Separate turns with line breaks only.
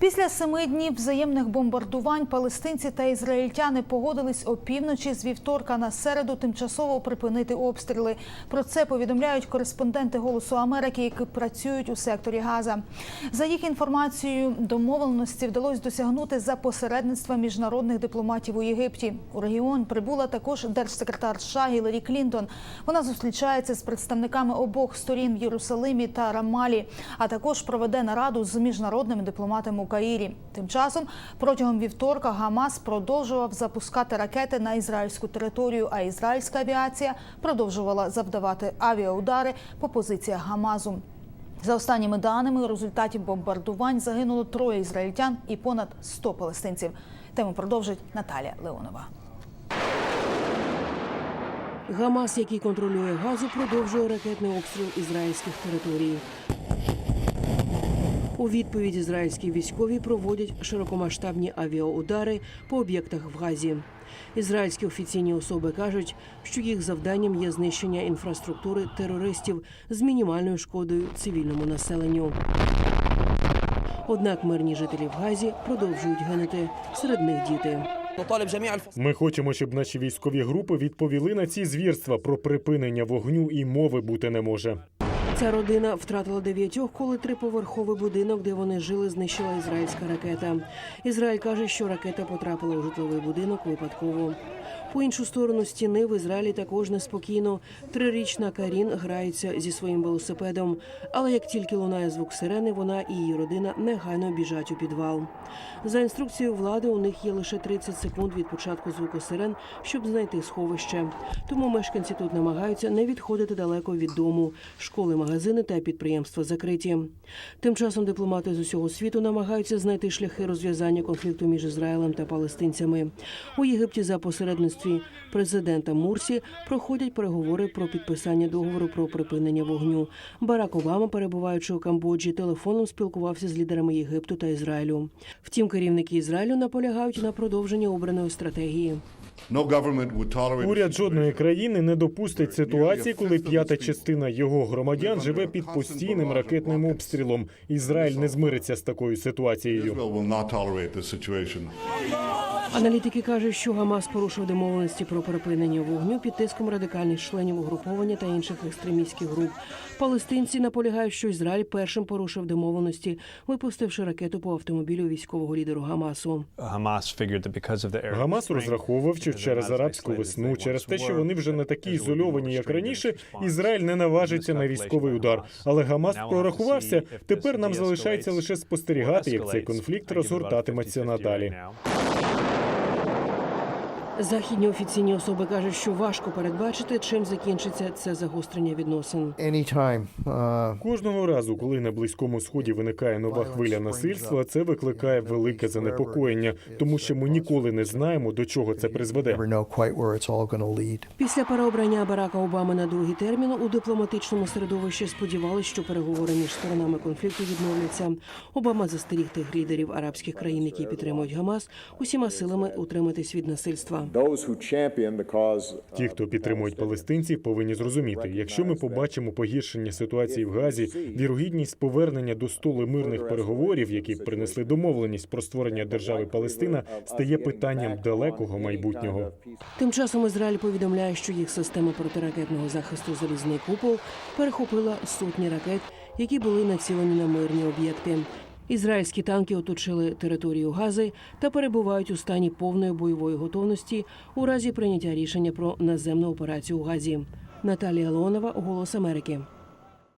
Після семи днів взаємних бомбардувань палестинці та ізраїльтяни погодились опівночі з вівторка на середу тимчасово припинити обстріли. Про це повідомляють кореспонденти Голосу Америки, які працюють у секторі Газа. За їх інформацією, домовленості вдалося досягнути за посередництва міжнародних дипломатів у Єгипті. У регіон прибула також держсекретар США Гіларі Клінтон. Вона зустрічається з представниками обох сторін в Єрусалимі та Рамалі, а також проведе нараду з міжнародними дипломатами Каїрі. Тим часом протягом вівторка Гамас продовжував запускати ракети на ізраїльську територію, а ізраїльська авіація продовжувала завдавати авіаудари по позиціях Гамазу. За останніми даними, у результаті бомбардувань загинуло троє ізраїльтян і понад 100 палестинців. Тему продовжить Наталія Леонова.
Гамас, який контролює газу, продовжує ракетний обстріл ізраїльських територій. У відповідь ізраїльські військові проводять широкомасштабні авіаудари по об'єктах в Газі. Ізраїльські офіційні особи кажуть, що їх завданням є знищення інфраструктури терористів з мінімальною шкодою цивільному населенню. Однак мирні жителі в Газі продовжують гинути серед них діти.
Ми хочемо, щоб наші військові групи відповіли на ці звірства про припинення вогню і мови бути не може.
Ця родина втратила дев'ятьох, коли триповерховий будинок, де вони жили, знищила ізраїльська ракета. Ізраїль каже, що ракета потрапила у житловий будинок випадково. По іншу сторону стіни в Ізраїлі також неспокійно. Трирічна Карін грається зі своїм велосипедом. Але як тільки лунає звук сирени, вона і її родина негайно біжать у підвал. За інструкцією влади, у них є лише 30 секунд від початку звуку сирен, щоб знайти сховище. Тому мешканці тут намагаються не відходити далеко від дому. Школи, магазини та підприємства закриті. Тим часом дипломати з усього світу намагаються знайти шляхи розв'язання конфлікту між Ізраїлем та палестинцями. У Єгипті за посередництві президента Мурсі проходять переговори про підписання договору про припинення вогню. Барак Обама, перебуваючи у Камбоджі, телефоном спілкувався з лідерами Єгипту та Ізраїлю. Втім, керівники Ізраїлю наполягають на продовженні обраної стратегії.
Уряд жодної країни не допустить ситуації, коли п'ята частина його громадян живе під постійним ракетним обстрілом. Ізраїль не змириться з такою ситуацією.
Аналітики кажуть, що Гамас порушив домовленості про припинення вогню під тиском радикальних членів угруповання та інших екстремістських груп. Палестинці наполягають, що Ізраїль першим порушив домовленості, випустивши ракету по автомобілю військового лідеру Гамасу.
Гамас розраховував, що через арабську весну, через те, що вони вже не такі ізольовані, як раніше, Ізраїль не наважиться на військовий удар. Але Гамас прорахувався. Тепер нам залишається лише спостерігати, як цей конфлікт розгортатиметься надалі.
Західні офіційні особи кажуть, що важко передбачити, чим закінчиться це загострення відносин.
anytime. Uh,
Кожного разу, коли на близькому сході виникає нова хвиля насильства, це викликає велике занепокоєння, тому що ми ніколи не знаємо, до чого це призведе.
never know quite where it's all going to lead.
Після переобрання Барака Обами на другий термін у дипломатичному середовищі сподівалися, що переговори між сторонами конфлікту відновляться. Обама застеріг тих лідерів арабських країн, які підтримують Гамас, усіма силами утриматись від насильства.
Those who champion the cause
Ті, хто підтримують палестинців, повинні зрозуміти, якщо ми побачимо погіршення ситуації в Газі, вірогідність повернення до столу мирних переговорів, які принесли домовленість про створення держави Палестина, стає питанням далекого майбутнього.
Тим часом Ізраїль повідомляє, що їх система протиракетного захисту залізний купол перехопила сотні ракет, які були націлені на мирні об'єкти. Ізраїльські танки оточили територію Гази та перебувають у стані повної бойової готовності у разі прийняття рішення про наземну операцію у Газі. Наталія Леонова, Голос Америки.